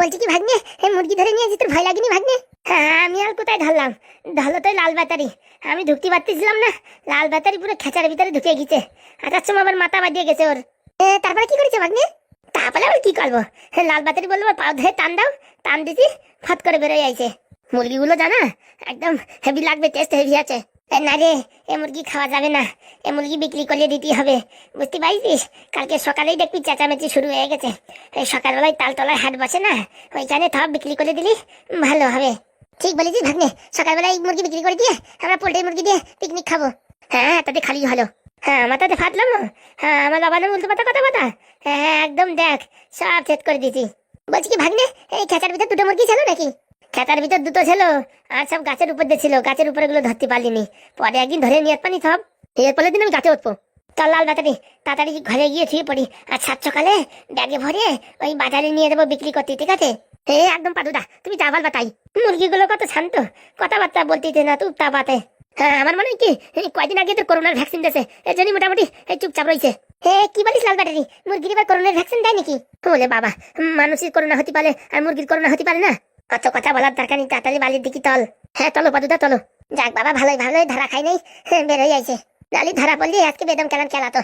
বলছি কি ভাগ্নে? এই মুরগি ধরে নিয়ে তোর ভয় লাগেনি ভাগ্নে? হ্যাঁ আমি আর কোথায় ধরলাম? ধরলো তো লাল ব্যাটারি। আমি ঢুকতে পারতেছিলাম না। লাল ব্যাটারি পুরো খেঁচার ভিতরে ঢুকে গেছে। হাঁটার সময় আবার মাথা বাঁধিয়ে গেছে ওর। তারপরে কি করেছে ভাগ্নে? তারপরে আবার কি করব? লাল ব্যাটারি বলল পা ধরে টান দাও। টান দিছি, ফট করে বেরোয় আইছে। মুরগিগুলো জানা? একদম হেভি লাগবে টেস্ট হেভি আছে। না রে এ মুরগি খাওয়া যাবে না। এ মুরগি বিক্রি করলে দিতে হবে। বুঝতে পারছিস? কালকে সকালেই দেখবি চেঁচামেচি শুরু হয়ে গেছে। এই সকালবেলায় তালতলায় হাট বসে না? ওইখানে সব বিক্রি করে দিলি ভালো হবে। ঠিক বলেছিস ভাগ্নে। সকালবেলায় মুরগি বিক্রি করে দিয়ে আমরা পোল্ট্রি মুরগি দিয়ে পিকনিক খাব। হ্যাঁ তাতে খালি হলো। হ্যাঁ আমার তাতে ফাটলাম হ্যাঁ আমার বাবানের উল্টো পাতা কথা কথা হ্যাঁ হ্যাঁ, একদম দেখ সব সেট করে দিছি বলছি কি ভাগ্নে এই খেঁচার ভিতর দুটো মুরগি ছিল নাকি? খেতার ভিতর দুটো ছিল, আর সব গাছের উপর দিয়ে ছিল, গাছের উপরে গুলো ধরতে পারলিনি। পরে একদিন ধরে নিয়ে পানি সব এর পরের দিন আমি গাছে উঠবো। চল লাল বাতারি তাড়াতাড়ি ঘরে গিয়ে শুয়ে পড়ি, আর সাত সকালে ব্যাগে ভরে ওই বাজারে নিয়ে দেবো বিক্রি করতে, ঠিক আছে? হে একদম পাদুদা, তুমি চাবাল বাতাই মুরগিগুলো কত শান্ত, কথাবার্তা বলতে না তুই তা বাতে হ্যাঁ আমার মনে হয় কি কয়দিন আগে তোর করোনার ভ্যাকসিন দিয়েছে, এর জন্য মোটামুটি এই চুপচাপ রয়েছে। হে, কি বলিস লাল ব্যাটারি মুরগির এবার করোনার ভ্যাকসিন দেয় নাকি বলে বাবা, মানুষের করোনা হতে পারে, আর মুরগির করোনা হতে পারে না? কত কথা বলার দরকার নেই তাড়াতাড়ি বালির দিকে তল হ্যাঁ তলো পাদুদা তলো যাক বাবা ভালোই ভালোই ধারা খাই নাই। হ্যাঁ বেরোই আইছে। লালি ধারা পড়লি আজকে বেদম কেলান খেলাতো?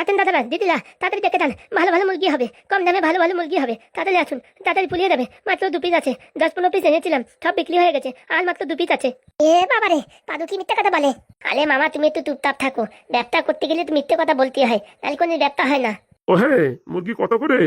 আতেন দাদারা দিদিরা তাড়াতাড়ি দেখে দেন ভালো ভালো মুরগি হবে। কম দামে ভালো ভালো মুরগি হবে। তাড়াতাড়ি আসুন তাড়াতাড়ি পুলিয়ে দেবে মাত্র দু পিস আছে দশ পনেরো পিস এনেছিলাম সব বিক্রি হয়ে গেছে। আর মাত্র দু পিস আছে। এ বাবারে পাদু কি মিথ্যে কথা বলে? আলে মামা তুমি একটু চুপচাপ থাকো। ব্যবসা করতে গেলে তো মিথ্যে কথা বলতে হয় নাহলে কোনো ব্যবসা হয় না। ও হ্যাঁ মুরগি কত করে?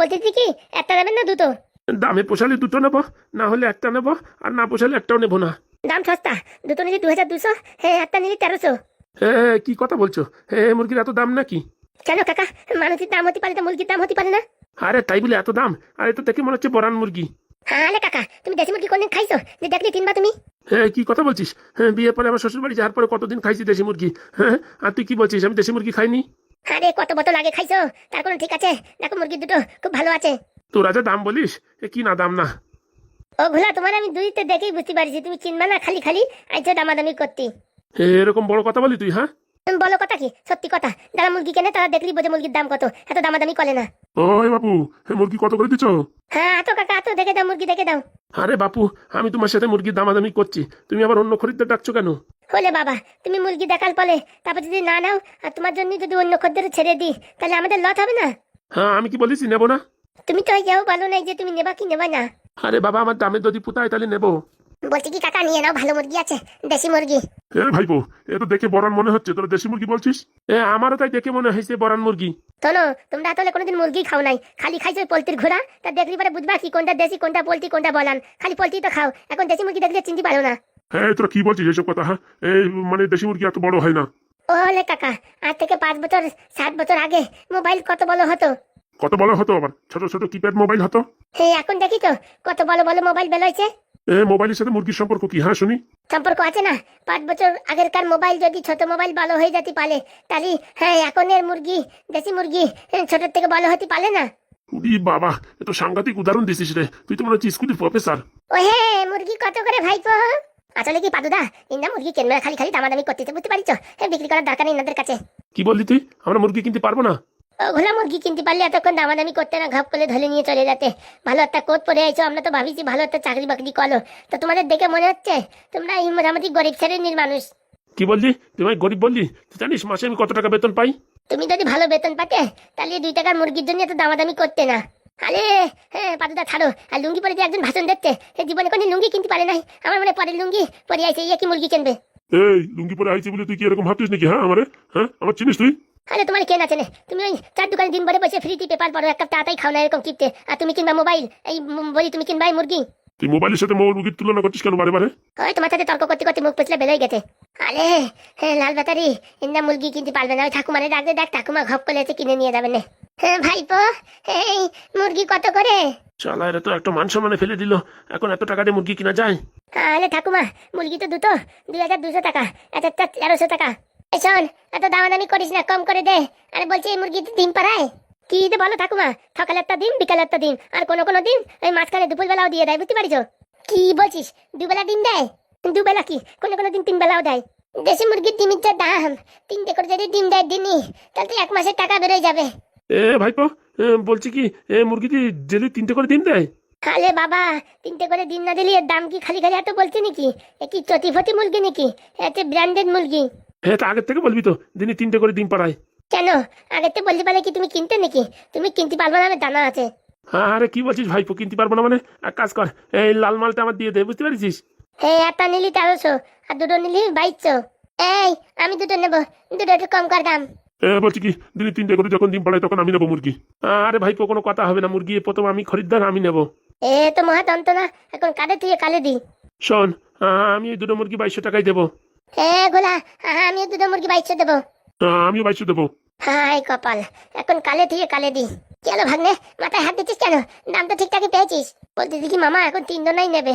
বলতেছি কি একটা দেবেন না দুটো? দামে পোষালে দুটো নেব না হলে একটা নেব আর না পোষালে একটাও নেব না। দাম সস্তা দুটো নিলে দু হাজার দুশো হ্যাঁ একটা নিলে তেরোশো। হ্যাঁ কি কথা বলছো? হ্যাঁ মুরগির এত দাম নাকি? কেন কাকা? মানুষের দাম হতে পারে তো মুরগির দাম হতে পারে না। আরে তাই বলে এত দাম? আরে তো দেখে মনে হচ্ছে বরান মুরগি। হ্যাঁ কাকা তুমি দেশি মুরগি কোনদিন খাইছো? যে দেখলে তিনবার তুমি। হ্যাঁ কি কথা বলছিস? হ্যাঁ বিয়ে পরে আমার শ্বশুর বাড়ি যাওয়ার পরে কতদিন খাইছি দেশি মুরগি? হ্যাঁ আর তুই কি বলছিস আমি দেশি মুরগি খাইনি? আরে কত বোতল আগে খাইছো? তার কোনো ঠিক আছে? দেখো মুরগি দুটো খুব ভালো আছে। তোরা যা দাম বলিস এ কি না দাম না? ও ভোলা তোমার আমি দুইতে দেখেই বুঝতে পারছি তুমি চিনবা না খালি খালি আইছো দামাদামি করতে। এরকম বড় কথা বলি তুই হ্যাঁ? বলো কথা কি সত্যি কথা। যারা মুরগি কেনে তারা দেখলি বোঝে মুরগির দাম কত এত দামাদামি করে না। ওই বাপু মুরগি কত করে দিচ্ছ হ্যাঁ এত কাকা এত দেখে দাও মুরগি দেখে দাও। আরে বাপু আমি তোমার সাথে মুরগির দামাদামি করছি তুমি আবার অন্য খরিদ্দার ডাকছো কেন? হলে বাবা তুমি মুরগি দেখাল পলে তারপর যদি না নাও আর তোমার জন্য যদি অন্য খদ্দের ছেড়ে দিই তাহলে আমাদের লট হবে না? হ্যাঁ আমি কি বলেছি নেব না? তুমি তো যাও বলো নাই যে তুমি নেবা কি নেবা না। আরে বাবা আমার দামে যদি পুতায় তাহলে নেব। বলছি কি কাকা নিয়ে নাও ভালো মুরগি আছে দেশি মুরগি। এ ভাইপো এ তো দেখে বরান মনে হচ্ছে তোরা দেশি মুরগি বলছিস? এ আমারও তাই দেখে মনে হয়েছে বরান মুরগি। শোনো তোমরা তাহলে কোনোদিন মুরগি খাও নাই খালি খাইছো ওই পোলট্রির ঘোড়া তা দেখলি পরে বুঝবা কি কোনটা দেশি কোনটা পোলট্রি কোনটা বলান। খালি পোলট্রি তো খাও এখন দেশি মুরগি দেখলে চিনতে পারো না। হ্যাঁ তোরা কি বলছিস এসব কথা হ্যাঁ? এই মানে দেশি মুরগি এত বড় হয় না। ও হলে কাকা আজ থেকে পাঁচ বছর সাত বছর আগে মোবাইল কত বড় হতো? কত বড় হতো আবার? ছোট ছোট কিপ্যাড মোবাইল হতো। হে এখন দেখি তো কত বড় বড় মোবাইল বেরোয়ছে। এ মোবাইলের সাথে মুরগির সম্পর্ক কি? হ্যাঁ শুনি। সম্পর্ক আছে না? পাঁচ বছর আগেরকার মোবাইল যদি ছোট মোবাইল ভালো হয়ে যেতে পারে তাহলে হ্যাঁ এখনের মুরগি দেশি মুরগি ছোট থেকে ভালো হতে পারে না? উরি বাবা এ তো সাংঘাতিক উদাহরণ দিছিস রে। তুই তো মনে হচ্ছে স্কুলের প্রফেসর ও হে মুরগি কত করে ভাই ভাইপো? আসলে কি পাদুদা ইন্দা মুরগি কেনবে খালি খালি দামাদামি করতেছে বুঝতে পারিস হ্যাঁ বিক্রি করার দরকার নেই ইনাদের কাছে। কি বললি তুই? আমরা মুরগি কিনতে পারব না? ওগুলা মুরগি কিনতে পারলে এতক্ষণ দামাদামি করতে না ঘাপ করে ধরে নিয়ে চলে যেতে। ভালো একটা কোট পরে আইছো আমরা তো ভাবিছি ভালো একটা চাকরি বাকরি করো। তো তোমাদের দেখে মনে হচ্ছে তোমরা এই মোটামুটি গরিব শ্রেণির মানুষ। কি বললি? তুই আমায় গরিব বললি? তুই জানিস মাসে আমি কত টাকা বেতন পাই? তুমি যদি ভালো বেতন পাতে তাহলে দুই টাকার মুরগির জন্য এত দামাদামি করতে না। আরে হ্যাঁ পাতুদা ছাড়ো। আর লুঙ্গি পরে যে একজন ভাষণ দিচ্ছে জীবনে কোনো লুঙ্গি কিনতে পারে নাই। আমার মনে পরের লুঙ্গি পরে আইছে ইয়ে কি মুরগি কিনবে? এই লুঙ্গি পরে আইছি বলে তুই কি এরকম ভাবছিস নাকি হ্যাঁ আমারে? হ্যাঁ আমার চিনিস তুই? আরে তোমার কেন আছে না? তুমি ওই চার দোকানে দিন ভরে বসে ফ্রিতে পেপার পড়ো এক কাপ তাড়াতাড়ি খাও না এরকম কিপতে আর তুমি কিনবা মোবাইল এই বলি তুমি কিনবা মুরগি? তুই মোবাইলের সাথে মোবাইল মুরগির তুলনা করছিস কেন বারে বারে? ওই তোমার সাথে তর্ক করতে করতে মুখ পেছলে বেলাই গেছে। আরে হ্যাঁ লাল ব্যাটারি ইন্দা মুরগি কিনতে পারবে না। ওই ঠাকুমারে ডাকতে দেখ ঠাকুমা ঘপ করে এসে কিনে নিয়ে যাবে না। হ্যাঁ ভাইপো এই মুরগি কত করে? শালা এরা তো একটা মান সম্মানে ফেলে দিল। এখন এত টাকা দিয়ে মুরগি কিনা যায়? আরে ঠাকুমা মুরগি তো দুটো দুই হাজার দুশো টাকা এক একটা তেরোশো টাকা। এই শোন এত দামাদামি করিস না কম করে দে। আরে বলছি এই মুরগি ডিম পাড়ায়? কি দে বলো ঠাকুমা সকালে একটা দিন বিকালে একটা দিন আর কোনো কোনো দিন ওই মাঝখানে দুপুর বেলাও দিয়ে দেয় বুঝতে পারিস কি বলছিস দুবেলা ডিম দেয়? দুবেলা কি? কোনো কোনো দিন তিন বেলাও দেয়। দেশি মুরগির ডিমের যা দাম। তিনটে করে যদি ডিম দেয় দিনই তাহলে তো এক মাসের টাকা বেরোয় যাবে। এ ভাইপো বলছি কি এ মুরগি দিয়ে ডেলি তিনটে করে ডিম দেয়? আলে বাবা তিনটে করে দিন না দিলে এর দাম কি খালি খালি এত বলছে নাকি? এ কি চটিফটি মুরগি নাকি? এতে ব্র্যান্ডেড মুরগি। হ্যাঁ তা আগের থেকে বলবি তো দিনে তিনটে করে ডিম পাড়ায়। কেন? আগেতে বলতে পারলে কি তুমি কিনতে নাকি? তুমি কিনতে পারবে না জানা আছে। হ্যাঁ আরে কি বলছিস ভাইপো কিনতে পারব না মানে? এক কাজ কর এই লাল মালটা আমার দিয়ে দে বুঝতে পারছিস? এই একটা নিলি তেরোশো আর দুটো নিলি বাইশশো। এই আমি দুটো নেব দুটো একটু কম কর দাম। এ, বলছি কি দিনে তিনটে করে যখন ডিম পাড়ায় তখন আমি নেব মুরগি। আরে ভাইপো কোনো কথা হবে না মুরগি প্রথম আমি খরিদ্দার আমি নেব। এ তো মহাতন্ত না এখন কাটে তুই কালে দি শোন আমি এই দুটো মুরগি বাইশশো টাকায় দেবো। এ গোলা আমিও দুটো মুরগি বাইশশো দেবো। আমিও বাইশশো দেবো। হাই কপাল এখন কালে থেকে কালে দি কেন ভাগ্নে? মাথায় হাত দিচ্ছিস কেন? দাম তো ঠিকঠাকই পেয়েছিস। বলতে দেখি মামা এখন তিন তিনজনাই নেবে।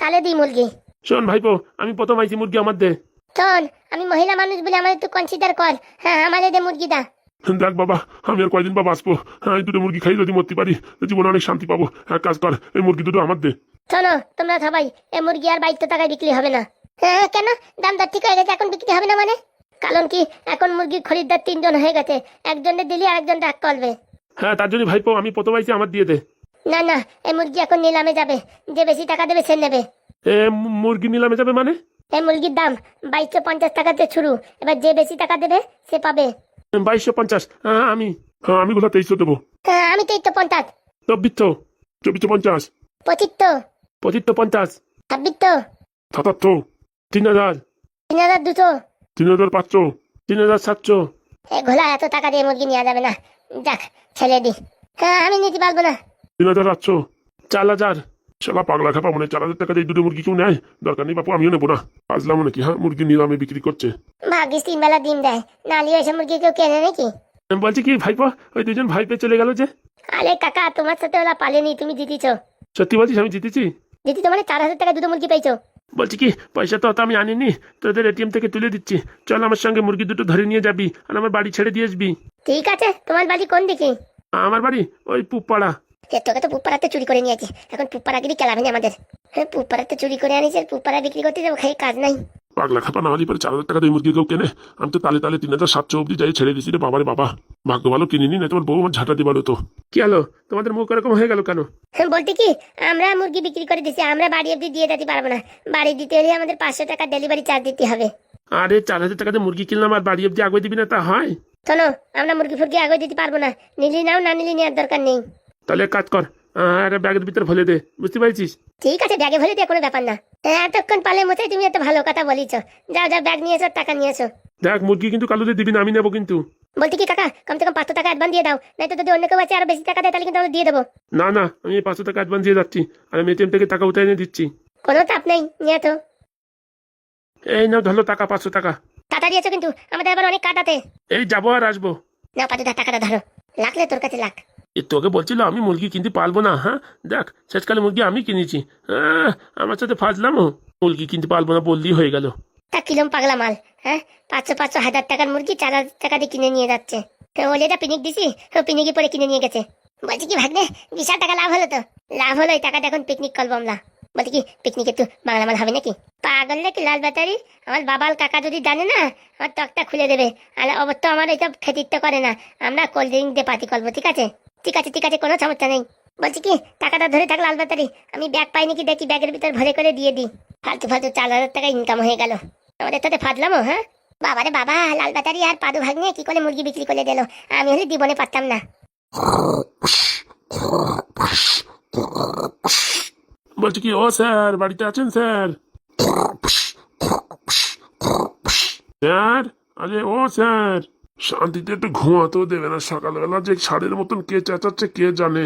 কালে দি মুরগি। শোন ভাইপো আমি প্রথম আইছি মুরগি আমার দে। শোন আমি মহিলা মানুষ বলে আমার একটু কনসিডার কর। হ্যাঁ আমাদের দে মুরগি দা দেখ বাবা আমি আর কয়দিন বা বাঁচবো হ্যাঁ দুটো মুরগি খাই যদি মরতে পারি জীবনে অনেক শান্তি পাবো। এক কাজ কর এই মুরগি দুটো আমার দে। শোনো তোমরা সবাই এই মুরগি আর বাইশশো টাকায় বিক্রি হবে না। হ্যাঁ কেন? দাম দর ঠিক হয়ে গেছে এখন বিক্রি হবে না মানে? কারণ কি এখন মুরগির খরিদ্দার তিনজন হয়ে গেছে। একজনের দিলি আরেকজন ডাক করবে। হ্যাঁ তার জন্য ভাইপো আমি আইছি আমার দিয়ে দে। না না এই মুরগি এখন নিলামে যাবে। যে বেশি টাকা দেবে সে নেবে। এ মুরগি নিলামে যাবে মানে? এই মুরগির দাম বাইশশো পঞ্চাশ টাকাতে শুরু। এবার যে বেশি টাকা দেবে সে পাবে। বাইশশো পঞ্চাশ হ্যাঁ আমি হ্যাঁ আমি কোথা তেইশশো দেবো? হ্যাঁ, আমি তো একটু পঞ্চাশ। চব্বিশশো চব্বিশশো পঞ্চাশ। পঁচিত্ত পঁচিশশো পঞ্চাশ। ছাব্বিত্ত সাতাত্তর তিন হাজার তিন হাজার দুশো। তিন হাজার পাঁচশো তিন হাজার সাতশো। এ ঘোলা এত টাকা দিয়ে মুরগি নেওয়া যাবে না। যাক ছেড়ে দি হ্যাঁ আমি নিতে পারব না। তিন হাজার আটশো চার হাজার শালা পাগলা খাপা মনে চার হাজার টাকা দিয়ে দুটো মুরগি কেউ নেয়। দরকার নেই বাপু আমিও নেব না। আসলাম নাকি হ্যাঁ মুরগি নিলামে বিক্রি করছে। ভাগ্যিস তিন বেলা ডিম দেয়। নালি এসে মুরগি কেউ কেনে নাকি? আমি বলছি কি ভাইপো ওই দুজন ভাই ভাইপে চলে গেল যে। আরে কাকা তোমার সাথে ওরা পালেনি তুমি জিতেছো। সত্যি বলছিস আমি জিতেছি? জিতি তোমার চার হাজার টাকা দুটো মুরগি পেয়েছ। বলছি কি পয়সা তো অত আমি আনিনি তোদের এটিএম থেকে তুলে দিচ্ছি। চল আমার সঙ্গে মুরগি দুটো ধরে নিয়ে যাবি আর আমার বাড়ি ছেড়ে দিয়ে আসবি। ঠিক আছে তোমার বাড়ি কোন দিকে? আমার বাড়ি ওই পুপাড়া। তোকে তো পুপ্পাড়াতে চুরি করে নিয়েছি এখন পুপ্পাড়াগিরি চালাবে না আমাদের। হ্যাঁ পুপ্পাড়াতে চুরি করে আনিস আর পুপ্পাড়া বিক্রি করতে যাব খাই কাজ নাই। পাগলা খাপা না পরে চার হাজার টাকা দিয়ে মুরগি কেউ কেনে? আমি তো তালে তালে তিন হাজার সাতশো অব্দি যাই ছেড়ে দিছি রে বাবারে বাবা। ভাগ্য ভালো কিনিনি না তোমার বউ আমার ঝাঁটা দিবারও তো কি হলো? তোমাদের মুখ এরকম হয়ে গেল কেন? বলতে কি আমরা মুরগি বিক্রি করে দিছি আমরা বাড়ি অব্দি দিয়ে যেতে পারব না। বাড়ি দিতে হলে আমাদের পাঁচশো টাকা ডেলিভারি চার্জ দিতে হবে। আরে চার হাজার টাকা মুরগি কিনলাম আর বাড়ি অব্দি আগে দিবি না তা হয়? শোনো আমরা মুরগি ফুরগি আগে দিতে পারব না। নিলি নাও না নিলি নেওয়ার দরকার নেই। তাহলে কাজ কর আর ব্যাগের ভিতরে ফেলে দে বুঝতে পারছিস? ঠিক আছে ব্যাগে ভরে দিয়ে কোনো ব্যাপার না। এতক্ষণ পালে মতো তুমি এত ভালো কথা বলিছ। যাও যাও ব্যাগ নিয়ে এসো টাকা নিয়ে এসো। দেখ মুরগি কিন্তু কালুদের দিবি না আমি নেব কিন্তু। বলতে কি কাকা কমসে কম পাঁচশো টাকা অ্যাডভান্স দিয়ে দাও নাই তো যদি অন্য কেউ আছে আরও বেশি টাকা দেয় তাহলে কিন্তু আমরা দিয়ে দেবো। না না আমি পাঁচশো টাকা অ্যাডভান্স দিয়ে যাচ্ছি আর আমি এটিএম থেকে টাকা উঠে এনে দিচ্ছি। কোনো চাপ নেই নিয়ে তো এই নাও ধরো টাকা পাঁচশো টাকা। টাকা দিয়েছ কিন্তু আমাদের আবার অনেক কাটাতে এই যাব আর আসব। না পাঁচশো টাকাটা ধরো। লাগলে তোর কাছে লাখ। এ তোকে বলছিল আমি মুরগি কিনতে পারব না হ্যাঁ? দেখ শেষকালে মুরগি আমি কিনেছি। হ্যাঁ আমার সাথে ফাজলামও মুরগি কিনতে পারব না বললেই হয়ে গেল। তা কিলম পাগলা মাল হ্যাঁ? পাঁচশো পাঁচশো হাজার টাকার মুরগি চার হাজার টাকা দিয়ে কিনে নিয়ে যাচ্ছে। ওলে এটা পিনিক দিছি ও পিনিকি পরে কিনে নিয়ে গেছে। বলছি, কি ভাগ্নে, বিশাল টাকা লাভ হলো তো। লাভ হলো, এই টাকাটা এখন পিকনিক করব আমরা। বলছি, কি, পিকনিকে তো বাংলা মাল হবে নাকি? পাগল নাকি লাল ব্যাটারি আমার বাবাল কাকা যদি জানে না, আমার টকটা খুলে দেবে। আর অবশ্য আমার এইসব খেতিত্ব করে না। আমরা কোল্ড ড্রিঙ্ক দিয়ে পার্টি করব, ঠিক আছে? ঠিক আছে ঠিক আছে, কোনো সমস্যা নেই। বলছি, কি, টাকাটা ধরে থাক লাল ব্যাটারি আমি ব্যাগ পাই নাকি দেখি, ব্যাগের ভিতর ভরে করে দিয়ে দিই। ফালতু ফালতু চার হাজার টাকা ইনকাম হয়ে গেল। আমাদের তাতে ফাদলামো হ্যাঁ? বাবারে বাবা, লাল ব্যাটারি আর পাদু ভাগ নিয়ে কি করে মুরগি বিক্রি করে দিল? আমি হলে জীবনে পারতাম না। বলছি কি, ও স্যার, বাড়িতে আছেন স্যার? স্যার, আরে ও স্যার, শান্তিতে একটু ঘুমাতেও দেবে না। সকালবেলা যে ষাঁড়ের মতন কে চেঁচাচ্ছে কে জানে।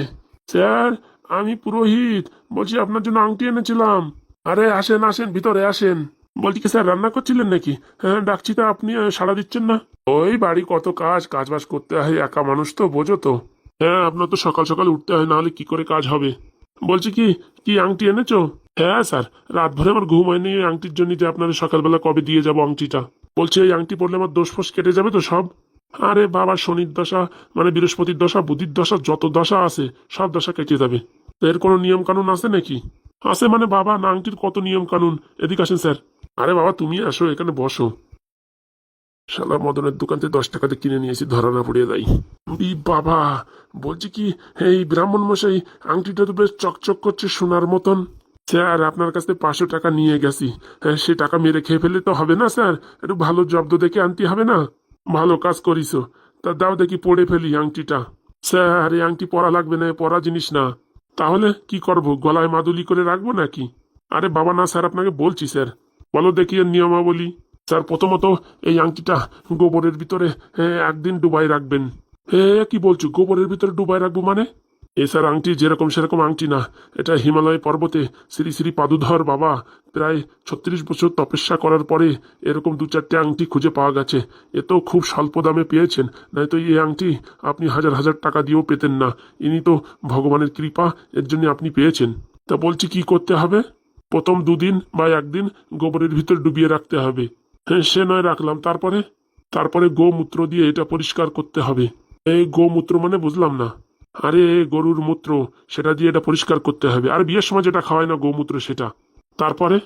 স্যার, আমি পুরোহিত, বলছি আপনার জন্য আংটি এনেছিলাম। আরে, আসেন আসেন, ভিতরে আসেন। বলছি কি, স্যার, রান্না করছিলেন নাকি? হ্যাঁ ডাকছি তো আপনি সাড়া দিচ্ছেন না? ওই বাড়ি কত কাজ কাজ বাজ করতে হয়, একা মানুষ তো, বোঝো তো। হ্যাঁ আপনার তো সকাল সকাল উঠতে হয়, নাহলে কি করে কাজ হবে? বলছি কি কি আংটি এনেছো? হ্যাঁ স্যার রাত ভরে আমার ঘুম হয়নি, ওই আংটির জন্য যে আপনার সকালবেলা কবে দিয়ে যাব আংটিটা। বলছি ওই আংটি পড়লে আমার দোষ ফোষ কেটে যাবে তো সব? আরে বাবা, শনির দশা মানে বৃহস্পতির দশা, বুধির দশা, যত দশা আছে, সব দশা কেটে যাবে। এর কোনো নিয়ম কানুন আছে নাকি? আছে মানে বাবা না আংটির কত নিয়ম কানুন এদিকে আসেন স্যার। আরে বাবা, তুমি আসো, এখানে বসো। শালা মদনের দোকান থেকে দশ টাকাতে কিনে নিয়েছি, ধরা না পড়িয়ে দেয় ই বাবা, বলছি কি, এই ব্রাহ্মণ মশাই, আংটিটা তো বেশ চকচক করছে সোনার মতন। স্যার, আপনার কাছ থেকে পাঁচশো টাকা নিয়ে গেছি। হ্যাঁ সে টাকা মেরে খেয়ে ফেলে তো হবে না, স্যার? একটু ভালো জব্দ দেখে আনতে হবে না? ভালো কাজ করিস তা দাও দেখি, পড়ে ফেলি আংটিটা। স্যার, এই আংটি পরা লাগবে না পরা জিনিস না। তাহলে কি করব গলায় মাদুলি করে রাখব নাকি? আরে বাবা না স্যার আপনাকে বলছি স্যার। বলো দেখি এর নিয়মাবলী। স্যার প্রথমত এই আংটিটা গোবরের ভিতরে এ, একদিন ডুবাই রাখবেন। হ্যাঁ কি বলছো গোবরের ভিতরে ডুবাই রাখব মানে? এ স্যার আংটি যেরকম সেরকম আংটি না। এটা হিমালয় পর্বতে শ্রী শ্রী পাদুধর বাবা প্রায় ছত্রিশ বছর তপস্যা করার পরে এরকম দু চারটে আংটি খুঁজে পাওয়া গেছে। এ তো খুব স্বল্প দামে পেয়েছেন, নয়তো এই আংটি আপনি হাজার হাজার টাকা দিয়েও পেতেন না। ইনি তো ভগবানের কৃপা, এর জন্য আপনি পেয়েছেন। তা বলছি কি করতে হবে? প্রথম দুদিন বা একদিন গোবরের ভিতর ডুবিয়ে রাখতে হবে। হ্যাঁ সে নয় রাখলাম। তারপরে? তারপরে গোমূত্র দিয়ে এটা পরিষ্কার করতে হবে। এই গোমূত্র মানে বুঝলাম না। আরে, গরুর মূত্র, সেটা দিয়ে এটা পরিষ্কার করতে হবে। আর বিয়ের সময় যেটা খাওয়ায় না গোমূত্র, সেটা। তারপরে?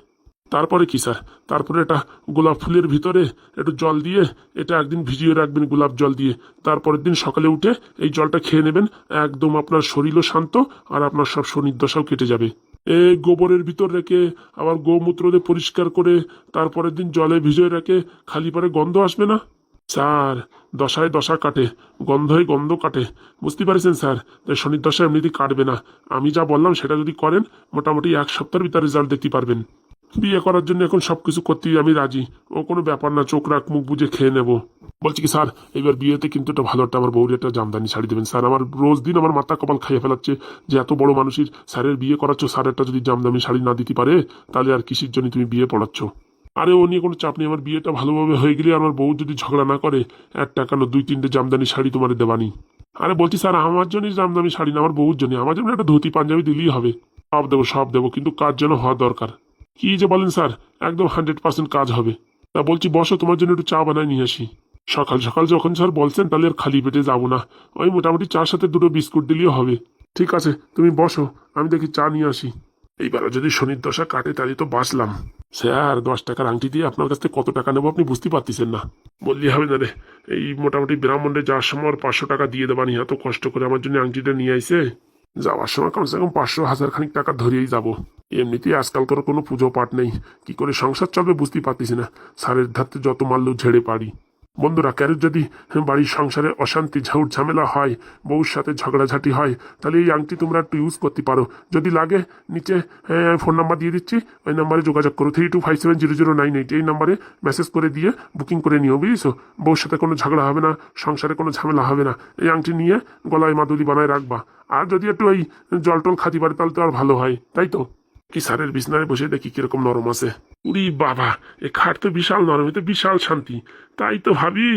তারপরে কি, স্যার? তারপরে এটা গোলাপ ফুলের ভিতরে একটু জল দিয়ে, এটা একদিন ভিজিয়ে রাখবেন গোলাপ জল দিয়ে। তারপরের দিন সকালে উঠে এই জলটা খেয়ে নেবেন। একদম আপনার শরীরও শান্ত আর আপনার সব শনির্দশাও কেটে যাবে। এই গোবরের ভিতর রেখে আবার গোমূত্র দিয়ে পরিষ্কার করে তারপরের দিন জলে ভিজিয়ে রেখে খালি পরে গন্ধ আসবে না? স্যার দশায় দশা কাটে গন্ধয় গন্ধ কাটে। বুঝতে পারছেন স্যার? তাই শনির দশা এমনিতেই কাটবে না। আমি যা বললাম সেটা যদি করেন, মোটামুটি এক সপ্তাহের ভিতরে রেজাল্ট দেখতে পারবেন। বিয়ে করার জন্য এখন সবকিছু করতেই আমি রাজি। ও কোনো ব্যাপার না, চোখ রাখ, মুখ বুঝে খেয়ে নেব। বলছি কি স্যার এবার বিয়েতে কিন্তু একটা ভালো একটা আমার বউর একটা জামদানি শাড়ি দেবেন। স্যার, আমার রোজ দিন আমার মাথা কপাল খাইয়ে ফেলাচ্ছে যে এত বড় মানুষের স্যারের বিয়ে করাচ্ছ, স্যার একটা যদি জামদানি শাড়ি না দিতে পারে, তাহলে আর কিসের জন্য তুমি বিয়ে পড়াচ্ছ? আরে ও নিয়ে কোনো চাপ নেই, আমার বিয়েটা ভালোভাবে হয়ে গেলে আমার বউ যদি ঝগড়া না করে, এক টাকা দুই তিনটে জামদানি শাড়ি তোমার দেবানি। আরে বলছি স্যার, আমার জন্যই জামদানি শাড়ি না, আমার বউর জন্য আমার জন্য একটা ধুতি, পাঞ্জাবি দিলেই হবে। সব দেবো সব দেবো, কিন্তু কাজ যেন হওয়া দরকার। কি যে বলেন স্যার, একদম হান্ড্রেড পার্সেন্ট কাজ হবে। তা বলছি, বসো, তোমার জন্য একটু চা বানায় নিয়ে আসি। সকাল সকাল যখন স্যার বলছেন, তাহলে আর খালি পেটে যাব না। ওই মোটামুটি চার সাথে দুটো বিস্কুট দিলেও হবে। ঠিক আছে, তুমি বসো, আমি দেখি চা নিয়ে আসি। এইবারও যদি শনির দশা কাটে, তাহলে তো বাঁচলাম। স্যার, দশ টাকার আংটি দিয়ে আপনার কাছ থেকে কত টাকা নেব আপনি বুঝতে পারতেছেন না। বললি হবে না রে। এই মোটামুটি ব্রাহ্মণে যাওয়ার সময় পাঁচশো টাকা দিয়ে দেবানি এত কষ্ট করে আমার জন্য আংটিটা নিয়ে আইসে যাওয়ার সময় কমসে কম পাঁচশো, হাজার খানিক টাকা ধরিয়েই যাব। এমনিতেই আজকালকার কোনো পুজো পাঠ নেই। কি করে সংসার চলবে বুঝতেই পারতেছি না। সারের ধারতে যত মারলেও ঝেড়ে পারি বন্ধুরা কারোর যদি বাড়ির সংসারে অশান্তি, ঝাউট ঝামেলা হয়, বউর সাথে ঝগড়াঝাটি হয়, তাহলে এই আংটি তোমরা একটু ইউজ করতে পারো। যদি লাগে, নিচে ফোন নাম্বার দিয়ে দিচ্ছি, ওই নাম্বারে যোগাযোগ করো। Three two five seven zero zero nine eight এই নাম্বারে মেসেজ করে দিয়ে বুকিং করে নিও, বুঝেছ? বউর সাথে কোনো ঝগড়া হবে না, সংসারে কোনো ঝামেলা হবে না। এই আংটি নিয়ে গলায় মাদুলি বানায় রাখবা। আর যদি একটু ওই জল টল খাতি পারে তাহলে তো আর ভালো হয়, তাই তো? কি সারের বিছনায় বসে দেখি কীরকম নরম আছে। উরি বাবা, এ খাট তো বিশাল নরম এতে বিশাল শান্তি। তাই তো ভাবি,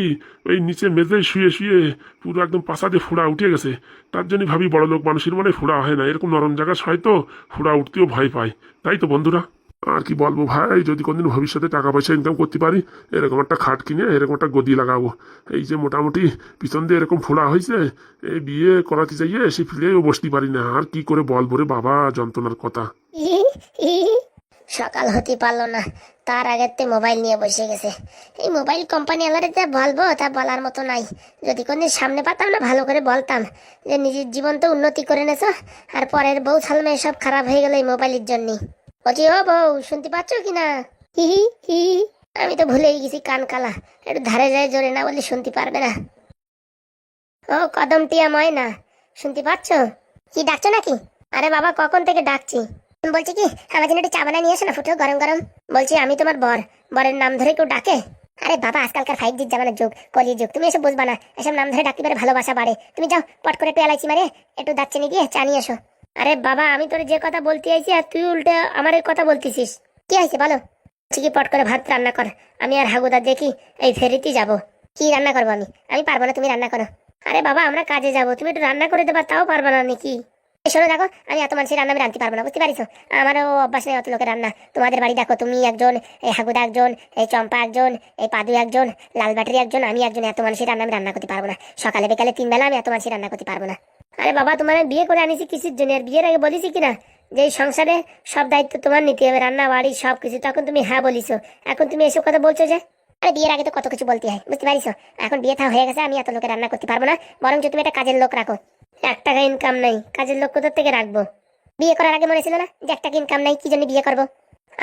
ওই নিচে মেঝে শুয়ে শুয়ে পুরো একদম পাশা দিয়ে ফুড়া উঠে গেছে। তার জন্য ভাবি বড় লোক মানুষের মনে ফুড়া হয় না। এরকম নরম জায়গা হয়তো ফুড়া উঠতেও ভয় পায়। তাই তো বন্ধুরা আর কি বলব ভাই, যদি কোনদিন ভবিষ্যতে টাকা পয়সা ইনকাম করতে পারি, এরকম একটা খাট কিনে, এরকম একটা গদি লাগাবো। এই যে মোটামুটি পিছন দিয়ে এরকম ফোড়া হয়েছে এই বিয়ে করাতে চাইয়ে সে ফিরেও বসতে পারি না। আর কি করে বলব রে বাবা, যন্ত্রণার কথা। সকাল হতে পারল না, তার আগের তে মোবাইল নিয়ে বসে গেছে। এই মোবাইল কোম্পানি আলারে যা বলব, তা বলার মতো নাই। যদি কোনদিন সামনে পাতাম না, ভালো করে বলতাম যে, নিজের জীবন তো উন্নতি করে নেছো, আর পরের বউ ছালমে সব খারাপ হয়ে গেল এই মোবাইলের জন্যই বলছি ও বউ শুনতে পাচ্ছ কি না হি হি। আমি তো ভুলেই গেছি, কান কালা। একটু ধারে যায়, জোরে না বলে শুনতে পারবে না। ও কদম টিয়া ময়না। শুনতে পাচ্ছ? কি, ডাকছো নাকি? আরে বাবা, কখন থেকে ডাকছি? বলছি কি, আমার জন্য একটু চা বানায় নিয়ে এসো না, ফুটো, গরম গরম। বলছি, আমি তোমার বর। বরের নাম ধরে কেউ ডাকে? আরে বাবা, আজকালকার ফাইভ জির জামানের যুগ কলি যুগ, তুমি এসব বুঝবা না। এসব নাম ধরে ডাকতে পারে ভালোবাসা বাড়ে। তুমি যাও, পট করে একটু এলাইচি মারে, একটু দাচ্চিনি দিয়ে চা নিয়ে এসো। আরে বাবা, আমি তোর যে কথা বলতে আইছি আর তুই উল্টে আমার কথা বলতেছিস। কি হয়েছে বলো? বলছি কি পট করে ভাত রান্না কর? আমি আর হাগুদা দেখি এই ফেরিতে যাব। কি রান্না করব আমি? আমি পারব না, তুমি রান্না করো। আরে বাবা, আমরা কাজে যাব। তুমি একটু রান্না করে দেবা, তাও পারব না নাকি? শোনো দেখো, আমি এত মানুষের রান্না আমি রাঁধতে পারব না, বুঝতে পারিস আমারও অভ্যাস নেই অত লোকের রান্না। তোমাদের বাড়ি দেখো, তুমি একজন, এই হাগুদা একজন, এই চম্পা একজন, এই পাদু একজন, লাল ব্যাটারি একজন, আমি একজন, এত মানুষের রান্না আমি রান্না করতে পারব না। সকালে বিকালে তিন বেলা আমি এত মানুষের রান্না করতে পারব না। আরে বাবা, তোমার বিয়ে করে আনিছি কিসের জন্য? আর বিয়ের আগে বলিছি কিনা? যে এই সংসারে সব দায়িত্ব তোমার নিতে হবে, রান্না, বাড়ি সব কিছু তখন তুমি হ্যাঁ বলিছো। এখন তুমি এসব কথা বলছো যে, আরে বিয়ের আগে তো কত কিছু বলতে হয়, বুঝতে পারিস এখন বিয়ে থা হয়ে গেছে, আমি এত লোকে রান্না করতে পারব না, বরঞ্চ তুমি একটা কাজের লোক রাখো। এক টাকা ইনকাম নাই, কাজের লোক কোথা থেকে রাখব? বিয়ে করার আগে মনে ছিল না যে এক টাকা ইনকাম নাই, কি জন্য বিয়ে করব?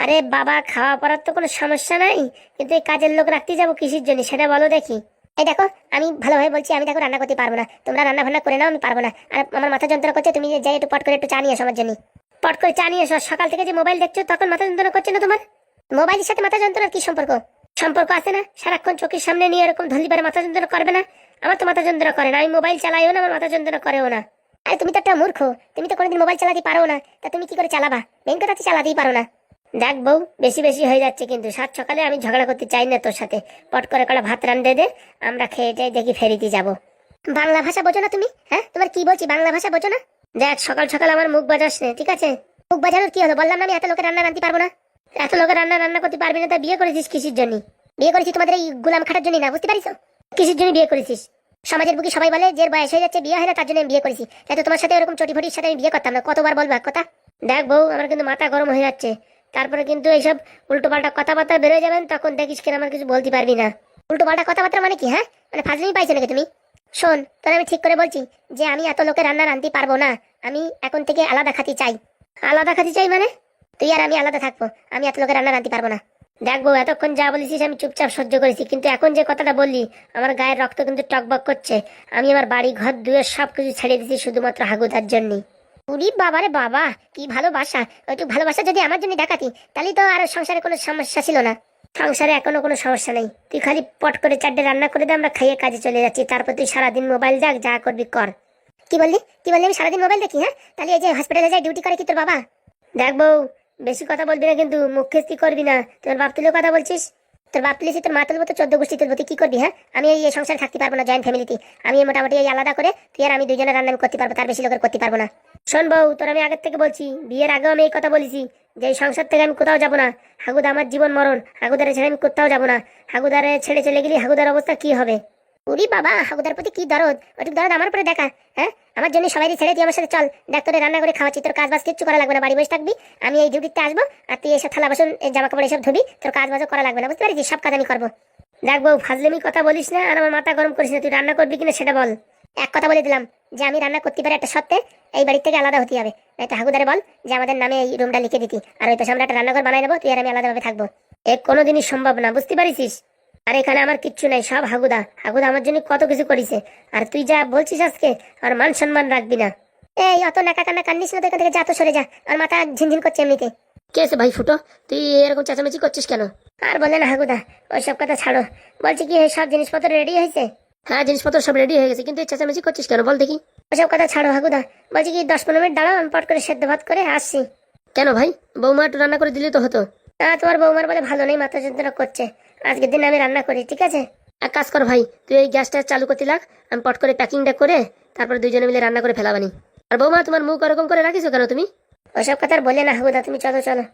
আরে বাবা, খাওয়া পড়ার তো কোনো সমস্যা নাই, কিন্তু এই কাজের লোক রাখতে যাব কিসের জন্য, সেটা বলো দেখি। এই দেখো, আমি ভালোভাবে বলছি, আমি দেখো রান্না করতে পারব না। তোমরা রান্না বান্না করে নাও, আমি পারব না। আর আমার মাথা যন্ত্রণা করছে, তুমি যাই একটু পট করে একটু চা নিয়ে এসো আমার জন্য। পট করে চা নিয়ে এসো, সকাল থেকে যে মোবাইল দেখছ, তখন মাথা যন্ত্রণা করছে না তোমার? মোবাইলের সাথে মাথা যন্ত্রণার কি সম্পর্ক? সম্পর্ক আছে না? সারাক্ষণ চোখের সামনে নিয়ে এরকম ধরলি পারে মাথা যন্ত্রণা করবে না? আমার তো মাথা যন্ত্রণা করে না, আমি মোবাইল চালাইও না, আমার মাথা যন্ত্রণা করেও না। আরে তুমি তো একটা মূর্খ, তুমি তো কোনোদিন মোবাইল চালাতে পারো না, তা তুমি কি করে চালাবা? মেন কথা চালাতেই পারো না। দেখ বউ, বেশি বেশি হয়ে যাচ্ছে কিন্তু। সাত সকালে আমি ঝগড়া করতে চাই না তোর সাথে। পট করে কলা ভাত রান্ধে দে, আমরা খেয়ে যাই দেখি ফেরিতে যাব। বাংলা ভাষা বোঝো না তুমি? হ্যাঁ? তোমার কি বলছি, বাংলা ভাষা বোঝো না? দেখ, সকাল সকাল আমার মুখ বাজাস না, ঠিক আছে? মুখ বাজানোর কি হলো? বললাম না আমি এত লোকের রান্না রাঁধতে পারব না? এত লোকের রান্না রান্না করতে পারবি না তা বিয়ে করেছিস কিসের জন্য? বিয়ে করেছিস তোমাদের এই গুলাম খাটার জন্য না, বুঝতে পারিস? কিসের জন্য বিয়ে করেছিস? সমাজের বুকি সবাই বলে, যে বয়স হয়ে যাচ্ছে, বিয়ে হয় না, তার জন্য আমি বিয়ে করেছি। তাই তো তোমার সাথে ওরকম চটি ফটির সাথে আমি বিয়ে করতাম না। কতবার বলব এক কথা? দেখ বউ, আমার কিন্তু মাথা গরম হয়ে যাচ্ছে। তারপরে কিন্তু এইসব উল্টো পাল্টা কথাবার্তা বেরোয় যাবেন, তখন দেখিস কেন আমার কিছু বলতে পারবি না। উল্টো পাল্টা কথাবার্তা মানে কি হ্যাঁ? মানে ফাজলিমি পাইছো নাকি তুমি? শোন, তোর আমি ঠিক করে বলছি যে আমি এত লোকের রান্না রাঁধতে পারব না। আমি এখন থেকে আলাদা খাতি চাই। আলাদা খাতি চাই মানে? তুই আর আমি আলাদা থাকব। আমি এত লোকের রান্না রাঁধতে পারব না। দেখব এতক্ষণ যা বলেছিস আমি চুপচাপ সহ্য করেছি, কিন্তু এখন যে কথাটা বললি, আমার গায়ের রক্ত কিন্তু টকবক করছে। আমি আমার বাড়ি ঘর দুয়ে সব কিছু ছেড়ে দিয়েছি শুধুমাত্র হাগুদার জন্যই। উরি বাবারে বাবা, কি ভালোবাসা। একটু ভালোবাসা যদি আমার জন্য দেখাতি তাহলে তো আর সংসারে কোনো সমস্যা ছিল না। সংসারে এখনও কোনো সমস্যা নেই। তুই খালি পট করে চারটে রান্না করে দে, আমরা খাইয়ে কাজে চলে যাচ্ছি। তারপর তুই সারাদিন মোবাইল দেখ, যা করবি কর। কি বললি? কি বললি? আমি সারাদিন মোবাইল দেখি হ্যাঁ? তাহলে এই যে হসপিটালে যাই ডিউটি করে কি তোর বাবা? দেখ বউ, বেশি কথা বলবি না কিন্তু, মুখ খেস্তি করবি না। তোর বাপ তুলেও কথা বলছিস? তোর বাপ তুলেছি তোর মা তুলবো তো চোদ্দ গোষ্ঠী তুলবো, তুই কি করবি হ্যাঁ? আমি এই সংসারে থাকতে পারব না জয়েন্ট ফ্যামিলিতে আমি মোটামুটি এই আলাদা করে, তুই আর আমি দুজনে রান্না আমি করতে পারব, তার বেশি লোকের করতে পারব না। শোন বউ, তোর আমি আগের থেকে বলছি, বিয়ের আগেও আমি এই কথা বলেছি যে সংসার থেকে আমি কোথাও যাব না। হাগুদা আমার জীবন মরণ, হাগুদারে ছেড়ে আমি কোথাও যাব না। হাগুদারে ছেড়ে চলে গেলে, হাগুদার অবস্থা কি হবে? উরি বাবা, হাগুদার প্রতি কি দরদ? ওটুক দরদ আমার উপরে দেখা হ্যাঁ? আমার জন্য সবাই ছেড়ে দিয়ে আমার সাথে চল। দেখ, তোরে রান্না করে খাওয়াচ্ছি, তোর কাজ বাজ কিচ্ছু করা লাগবে না। বাড়ি বসে থাকবি, আমি এই ডিউটিতে আসব, আর তুই এসে থালা বাসন এই জামা কাপড় এসব ধুবি, তোর কাজ বাজও করা লাগবে না। বুঝতে পারছিস? সব কাজ আমি করব। দেখ বউ ফাজলেমি কথা বলিস না, আর আমার মাথা গরম করিস না। তুই রান্না করবি কিনা সেটা বল। এক কথা বলে দিলাম যে আমি রান্না করতে পারি একটা সত্ত্বে এই বাড়ি থেকে আলাদা হতে হবে। নাই তো হাগুদারে বল যে আমাদের নামে এই রুমটা লিখে দিতি। আর ওই পাশে আমরা একটা রান্নাঘর বানাই নেব, তুই আর আমি আলাদাভাবে থাকব। এ কোনোদিনই সম্ভব না, বুঝতে পারিস আর এখানে আমার কিচ্ছু নাই, সব হাগুদা। হাগুদা আমার জন্য কত কিছু করেছে। আর তুই যা বলছিস আজকে, আর মান সম্মান রাখবি না। এই, অত নাকা কান্না কান্নিস না এখান থেকে যা, তো সরে যা। আর মাথা ঝিনঝিন করছে এমনিতে। কে আছে ভাই ফুটো? তুই এরকম চেঁচামেচি করছিস কেন? আর বলে না হাগুদা, ওই সব কথা ছাড়ো। বলছি কি সব জিনিসপত্র রেডি হয়েছে? হ্যাঁ জিনিসপত্র সব রেডি হয়ে গেছে কিন্তু চেঁচামেচি করছিস কেন? বল দেখি। ওসব কথা ছাড়ো হাগুদা। বলছি কি দশ পনেরো মিনিট দাঁড়াও আমি পট করে সেদ্ধ ভাত করে আসছি। কেন ভাই? বৌমা একটু রান্না করে দিলে তো হতো। না তোমার বৌমার বলে ভালো নেই মাথা যন্ত্রণা করছে। আজকের দিন আমি রান্না করি ঠিক আছে? এক কাজ কর ভাই তুই এই গ্যাসটা চালু করতে লাগ আমি পট করে প্যাকিংটা করে তারপর দুইজনে মিলে রান্না করে ফেলাবানি। আর বৌমা তোমার মুখ ওরকম করে রাখিছো কেন তুমি? ওসব কথা আর বলে না হাগুদা তুমি চলো চলো।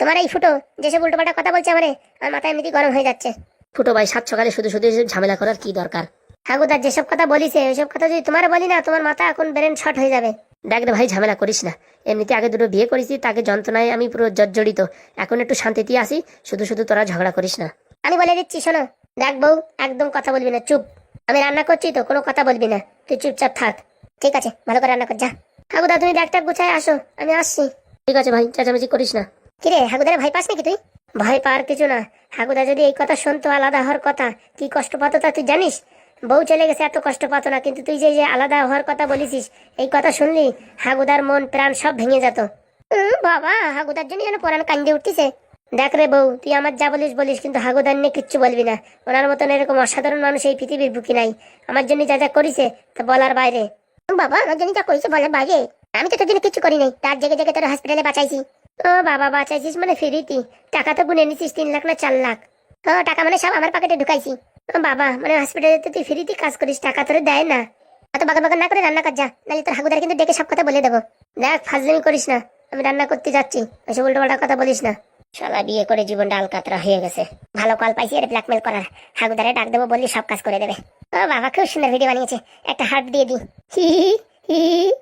তোমার এই ফুটো যেসব উল্টোপাল্টা কথা বলছে আমারে আমার মাথায় এমনিতেই গরম হয়ে যাচ্ছে। ফুটো ভাই সাত সকালে শুধু শুধু ঝামেলা করার কি দরকার? ঠাকুরদার যেসব কথা বলিছে ওইসব কথা যদি তোমার বলি না তোমার মাথা এখন ব্রেন শর্ট হয়ে যাবে। দেখ রে ভাই ঝামেলা করিস না। এমনিতে আগে দুটো বিয়ে করেছি তাকে যন্ত্রণায় আমি পুরো জর্জরিত। এখন একটু শান্তিতে আসি শুধু শুধু তোরা ঝগড়া করিস না। আমি বলে দিচ্ছি শোনো। দেখ বউ একদম কথা বলবি না চুপ। আমি রান্না করছি তো কোনো কথা বলবি না। তুই চুপচাপ থাক। ঠিক আছে ভালো করে রান্না কর যা। ঠাকুরদা তুমি ব্যাগটা গুছায় আসো? আমি আসছি। ঠিক আছে ভাই চেঁচামেচি করিস না। কিরে হাগুদারে ভাই পাস নাকি তুই? ভয় পাওয়ার কিছু না। হাগুদা যদি এই কথা শুনতো আলাদা হওয়ার কথা কি কষ্ট পাতো তা তুই জানিস? বউ চলে গেছে, এত কষ্ট পাতো না। কিন্তু তুই যে যে আলাদা হওয়ার কথা বলেছিস, এই কথা শুনলি, হাগুদার মন, প্রাণ সব ভেঙে যেত। বাবা, হাগুদার জন্য যেন পরাণ কান্দে উঠতেছে। দেখ রে বউ, তুই আমার যা বলিস বলিস, কিন্তু হাগুদার নিয়ে কিচ্ছু বলবি না। ওনার মতন এরকম অসাধারণ মানুষ এই পৃথিবীর বুকি নাই। আমার জন্য যা যা করিছে, তা বলার বাইরে। বাবা, আমার জন্য যা করেছে, বলার বাইরে। আমি তো তোর জন্য কিচ্ছু করি নাই। তার জেগে জেগে তোর হসপিটালে বাঁচাইছি। ও, বাবা, বাঁচাইছিস মানে ফিরিতি। টাকা তো গুনে নিছিস তিন লাখ না চার লাখ। ও, টাকা মানে সব আমার পকেটে ঢুকাইছি। বাবা মানে হসপিটালে তো তুই ফ্রিতে কাজ করিস, টাকা তোর দেয় না। অত বাগা বাগা না করে রান্না কর, যা। নাহলে তোর হাগুদার কিন্তু ডেকে সব কথা বলে দেবো। দেখ, ফাজলামি করিস না। আমি রান্না করতে যাচ্ছি। ওইসব উল্টো পাল্টা কথা বলিস না। শালা, বিয়ে করে জীবনটা আলকাতরা হয়ে গেছে। ভালো কল পাইছি এর ব্ল্যাকমেল করার। হাগুদারে ডাক দেবো বললি সব কাজ করে দেবে। ও বাবা, খুব সুন্দর ভিডিও বানিয়েছে। একটা হার্ট দিয়ে দি। হি হি হি।